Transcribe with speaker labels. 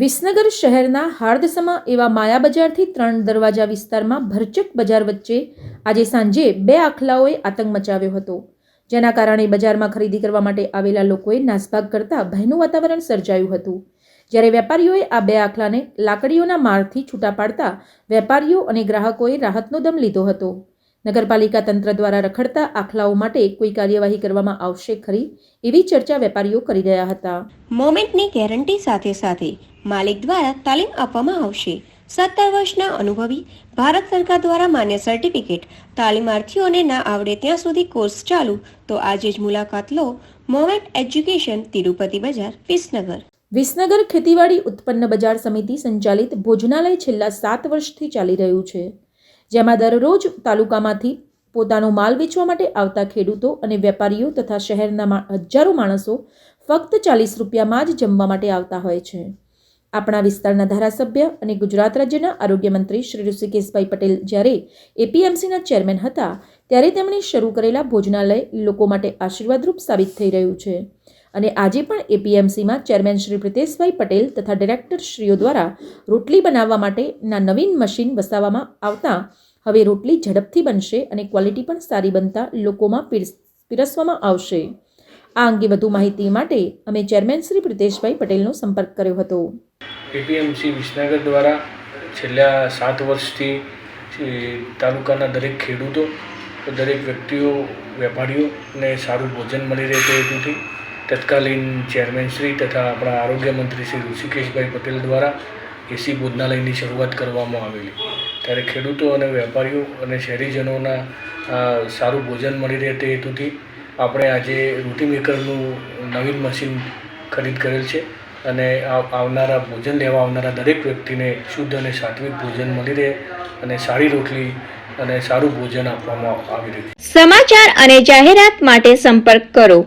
Speaker 1: વિસનગર શહેરના હાર્દસમા એવા માયા બજારથી ત્રણ દરવાજા વિસ્તારમાં ભરચક બજાર વચ્ચે આજે સાંજે બે આખલાઓએ આતંક મચાવ્યો હતો, જેના કારણે બજારમાં ખરીદી કરવા માટે આવેલા લોકોએ નાસભાગ કરતા ભયનું વાતાવરણ સર્જાયું હતું. જ્યારે વેપારીઓએ આ બે આખલાને લાકડીઓના મારથી છૂટા પાડતા વેપારીઓ અને ગ્રાહકોએ રાહતનો દમ લીધો હતો. નગરપાલિકા તંત્ર દ્વારા રખડતા આખલાઓ માટે કોઈ કાર્યવાહી કરવામાં આવશે ખરી એવી ચર્ચા વેપારીઓ કરી રહ્યા હતા.
Speaker 2: મોમેન્ટની ગેરંટી સાથે સાથે માલિક દ્વારા તાલીમ આપવામાં આવશે. સત્તર વર્ષના અનુભવી ભારત સરકાર દ્વારા માન્ય સર્ટિફિકેટ તાલીમાર્થીઓને ના આવડે ત્યાં સુધી કોર્સ ચાલુ તો આજે જ મુલાકાત લો મોમેન્ટ એજ્યુકેશન તિરુપતિ બજાર વિસનગર.
Speaker 1: વિસનગર ખેતીવાડી ઉત્પન્ન બજાર સમિતિ સંચાલિત ભોજનાલય છેલ્લા સાત વર્ષથી ચાલી રહ્યું છે. જેમાં દરરોજ તાલુકામાંથી પોતાનો માલ વેચવા માટે આવતા ખેડૂતો અને વેપારીઓ તથા શહેરના હજારો માણસો ફક્ત ચાલીસ રૂપિયામાં જ જમવા માટે આવતા હોય છે. આપણા વિસ્તારના ધારાસભ્ય અને ગુજરાત રાજ્યના આરોગ્ય મંત્રી શ્રી ઋષિકેશભાઈ પટેલ જ્યારે એપીએમસીના ચેરમેન હતા, ત્યારે તેમણે શરૂ કરેલા ભોજનાલય લોકો માટે આશીર્વાદરૂપ સાબિત થઈ રહ્યું છે. અને આજે પણ એપીએમસીમાં ચેરમેન શ્રી પ્રિતેશભાઈ પટેલ તથા ડિરેક્ટરશ્રીઓ દ્વારા રોટલી બનાવવા માટેના નવીન મશીન વસાવવામાં આવતા હવે રોટલી ઝડપથી બનશે અને ક્વોલિટી પણ સારી બનતા લોકોમાં પીરસ- પીરસવામાં આવશે. આ અંગે વધુ માહિતી માટે અમે ચેરમેન શ્રી પ્રિતેશભાઈ પટેલનો સંપર્ક કર્યો હતો.
Speaker 3: એપીએમસી વિસનગર દ્વારા છેલ્લા સાત વર્ષથી તાલુકાના દરેક ખેડૂતો, દરેક વ્યક્તિઓ, વેપારીઓને સારું ભોજન મળી રહે તે હેતુથી તત્કાલીન ચેરમેન શ્રી તથા આપણા આરોગ્ય મંત્રી શ્રી ઋષિકેશભાઈ પટેલ દ્વારા એસી ભોજનાલયની શરૂઆત કરવામાં આવેલી. ત્યારે ખેડૂતો અને વેપારીઓ અને શહેરીજનોના સારું ભોજન મળી રહે તે હેતુથી આપણે આજે રૂટીમેકરનું નવીન મશીન ખરીદ કરેલ છે અને આવનારા ભોજન લેવા આવનારા દરેક વ્યક્તિને શુદ્ધ અને સાત્વિક ભોજન મળી રહે અને સારી રોટલી અને સારું ભોજન આપવામાં આવી રહ્યું છે.
Speaker 4: સમાચાર અને જાહેરાત માટે સંપર્ક કરો.